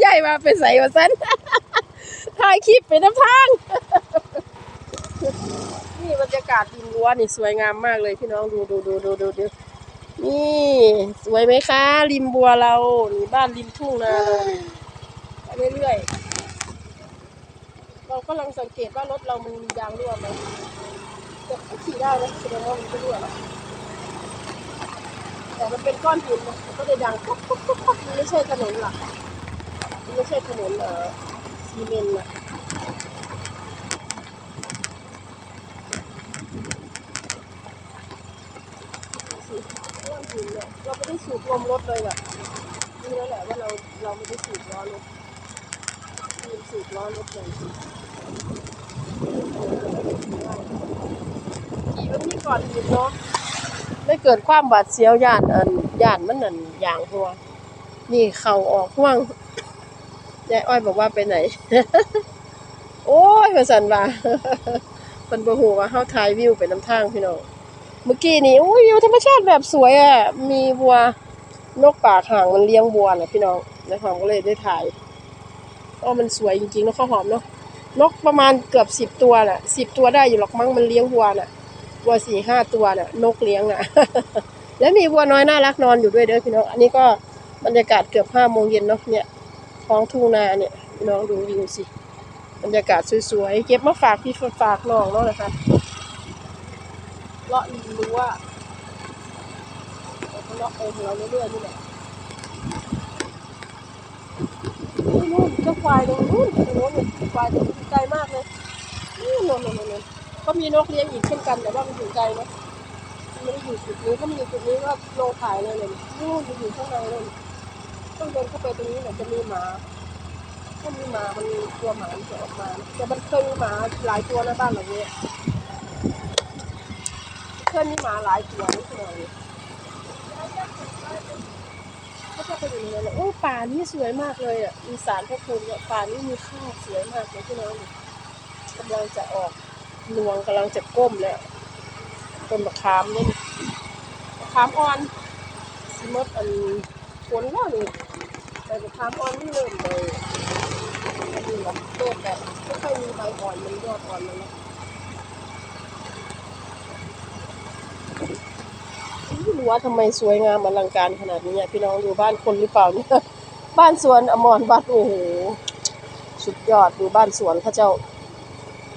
ใหญ่มาไปใส่ว่าซั่นถ่ายคลิปไปน้ำทาง นี่บรรยากาศริมรั้วนี่สวยงามมากเลยพี่น้องดูดูดูดูดูดูนี่สวยไหมคะ ริมบัวเรานี่บ้านริมทุ่งนาเราไปเรื่อยๆเรากำลังสังเกตว่ารถเรามันมียางรั่วไหมแต่ขี่ได้นะแสดงว่ามันไม่รั่วหรอกแต่มันเป็นก้อนหินมันก็เลยดังปุ๊บปุ๊บปุ๊บไม่ใช่ถนนหลัก ไม่ใช่ถนนเอ่อซีเมนต์อะสิก้อนหินเนี่ยเราไม่ได้สูบลมรถเลยแบบนี่แล้วแหละว่าเราเราไม่ได้สูบล้อรถมีสูบล้อรถเลยขี่มันมีก่อนหินเนาะไม่เกิดความบาดเสียวย่านอันย่านมันนั่นอย่างหัวนี่เข่าออกห่วง ยายอ้อยบอกว่าไปไหน โอ้ยมาสันว่ามันบ่ฮู้ว่าเฮาถ่ายวิวไปนำทางพี่น้องเมื่อกี้นี่อุ้ยวิวธรรมชาติแบบสวยอะ มีวัวนกป่าห่างมันเลี้ยงวัวน่ะพี่น้องแล้วหอมก็เลยได้ถ่ายก็มันสวยจริงๆนอะข้าวหอมเนาะนกประมาณเกือบสิบตัวน่ะสิบตัวได้อยู่หรอกมั้งมันเลี้ยงวัวน่ะวัวสี่ห้าตัวน่ะ นกเลี้ยงน่ะ แล้วมีวัวน้อยน่ารักนอนอยู่ด้วยเด้อพี่น้อง อันนี้ก็บรรยากาศเกือบห้าโมงเย็นเนาะเนี่ย ท้องทุ่งนาเนี่ยน้องดูวิวสิบรรยากาศสวยๆ เก็บมาฝากพี่ฝากน้องเนาะนะคะเลาะริมรั้วเราเลาะไปของเราเรื่อยๆนี่แหละนู่นเจ้าควายตรงนู้นตรงนู้นเนี่ยควายตัวนี้ไกลมากเลยนู่นนู่นนู่นก็มีนกเลี้ยงอีกเช่นกันแต่ว่ามันอยู่ไกลนะมันไม่ได้อยู่จุดนี้ถ้ามันอยู่จุดนี้ก็โลขายเลยเลยนู่นมันอยู่ข้างในเลย ต้องเดินเข้าไปตรงนี้เนี่ยจะมีหมา ถ้ามีหมา มันตัวหมาจะออกมา แต่มันเคยมีหมาหลายตัวนะบ้านหลังนี้เพื่อนมีหมาหลายตัวนี่คืออะไรก็จะเป็นอย่างนี้เลยโอ้ป่านี่สวยมากเลยอะมีสารพระภูมิเนี่ยป่านี่มีข้าวสวยมากเลยพี่น้องกำลังจะออกนวงกำลังจะก้มแล้วต้นมะขามนี่มะขามอ่อนสิมดอัน ฝนแล้วนี่แต่มะขามอ่อนนี่เริ่มเลยอันนี้แบบเริ่มแบบไม่ค่อยมีใบอ่อนมันยอดอ่อนเลยนะรั้วทำไมสวยงามอลังการขนาดนี้พี่น้องอยู่บ้านคนหรือเปล่าเนี่ยบ้านสวนอมรบัดโอ้โหสุดยอดดูบ้านสวนเข้าเจ้า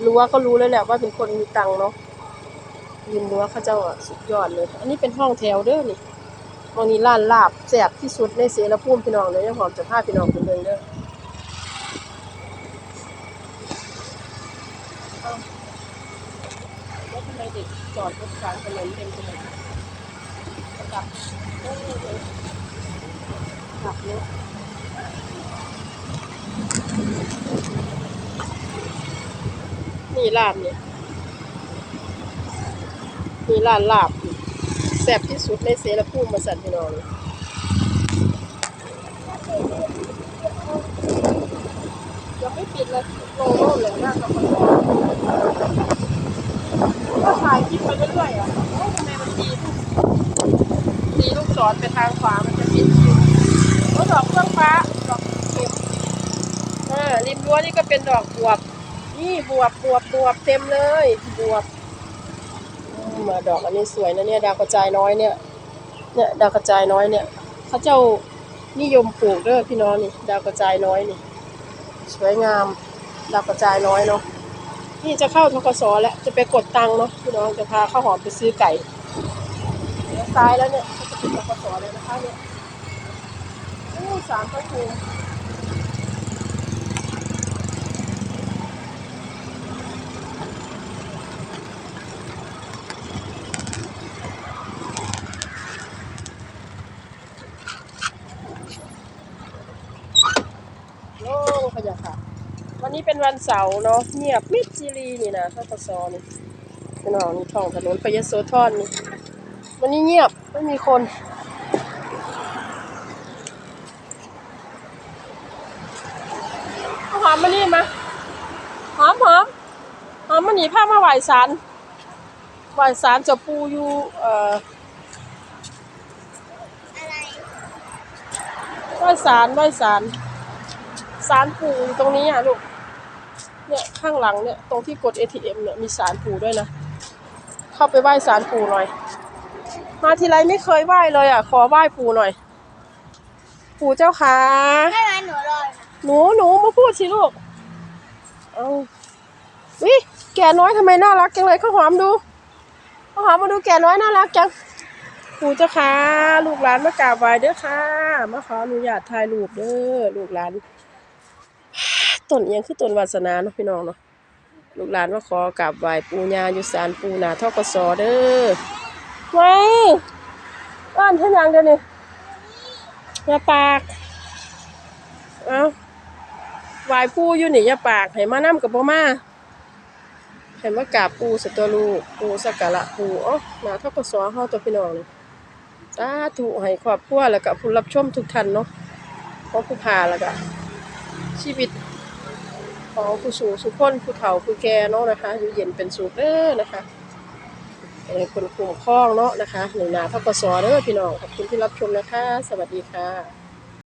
รั้วก็รู้แล้วแหละว่าเป็นคนมีตังค์เนาะยินรั้วเข้าเจ้าอะสุดยอดเลย อันนี้เป็นห้องแถวเด้อนี่ มองนี้ร้านลาบแซ่บที่สุดในเสรภูมิพี่น้องเลยยังหอมจะพาพี่น้องไปเลยเด้อเอ้าแล้วทำไมเด็กจอดรถกลางถนนเต็มถนนกลับเออกลับรถนี่ร้านเนี่ยนี่ร้านลาบ แซ่บที่สุดในเสรภูมิมาสั่นพี่น้องยังไม่ปิดเลยโลโล่เลยหน้ากระเพาะก็ถ่ายคลิปไปเรื่อยๆอะโอ้ทำไมมันดีทุกสีลูกศรไปทางขวามันจะปิดคิวก็ดอกเครื่องฟ้าดอกเข็มเออริมรั้วนี่ก็เป็นดอกบวบ นี่บวบบวบบวบเต็มเลยบวบ มาดอกอันนี้สวยนะเนี่ยดาวกระจายน้อยเนี่ย เนี่ยดาวกระจายน้อยเนี่ยเขาเจ้านิยมปลูกเด้อพี่น้องนี่ ดาวกระจายน้อยนี่ สวยงาม ดาวกระจายน้อยเนาะนี่จะเข้าทกศแล้วจะไปกดตังค์เนาะพี่น้องจะพาข้าวหอมไปซื้อไก่เลี้ยวซ้ายแล้วเนี่ยจะเป็นรปศเลยนะคะเนี่ยโอ้สามพระภู โล่งพะยะค่ะ วันนี้เป็นวันเสาร์เนาะเงียบมิดจิรีนี่นะท่ากศนี่พี่น้องนี่ท้องถนนไปยโสธรนี่วันนี้เงียบไม่มีคนหอมมานี่มาหอมหอมหอมมาหนีผ้ามาไหวสารไหวสารจะปูอยู่เอ่อไรไหวสารไหวสาร สารปู่อยู่ตรงนี้อะลูก เนี่ยข้างหลังเนี่ยตรงที่กด ATM เนี่ยมีสารปู่ด้วยนะ เข้าไปไหว้สารปู่หน่อย มาทีไรไม่เคยไหว้เลยอะ ขอไหว้ปู่หน่อย ปู่เจ้าขาไม่งั้นหนูรอดหนูหนูมาพูดสิลูก เอาวิแกน้อยทำไมน่ารักจังเลยข้าวหอมดูข้าวหอมมาดูแกน้อยน่ารักจังปู่เจ้าค่ะลูกหลานมากราบไหว้เด้อค่ะ มาขออนุญาตถ่ายรูปเด้อลูกหลาน ต้นอิหยังคือต้นวาสนาเนาะพี่น้องเนาะลูกหลานมาขอกราบไหว้ปู่ย่าอยู่ศาลปู่นาทกศเด้อไว้บ้านเท่ายังเดี๋ยวนี้อย่าปากเอาไหว้ปู่อยู่นี่อย่าปากให้มานํกับบ่มาให้มากราบปู่สตัวลูกปู่สักการะปู่อ๋อนาทกศเฮาตัวพี่น้องนี่สาธุให้ครอบครัวแล้วก็ผู้รับชมทุกท่านเนาะขอผู้พาแล้วก็ชีวิต ขอผู้สูงสุขคนผู้เฒ่าผู้แก่เนาะนะคะอยู่เย็นเป็นสุขเด้อนะคะให้คนคุ้มครองเนาะนะคะหนูนาทกศเด้อพี่น้องขอบคุณที่รับชมนะคะ สวัสดีค่ะ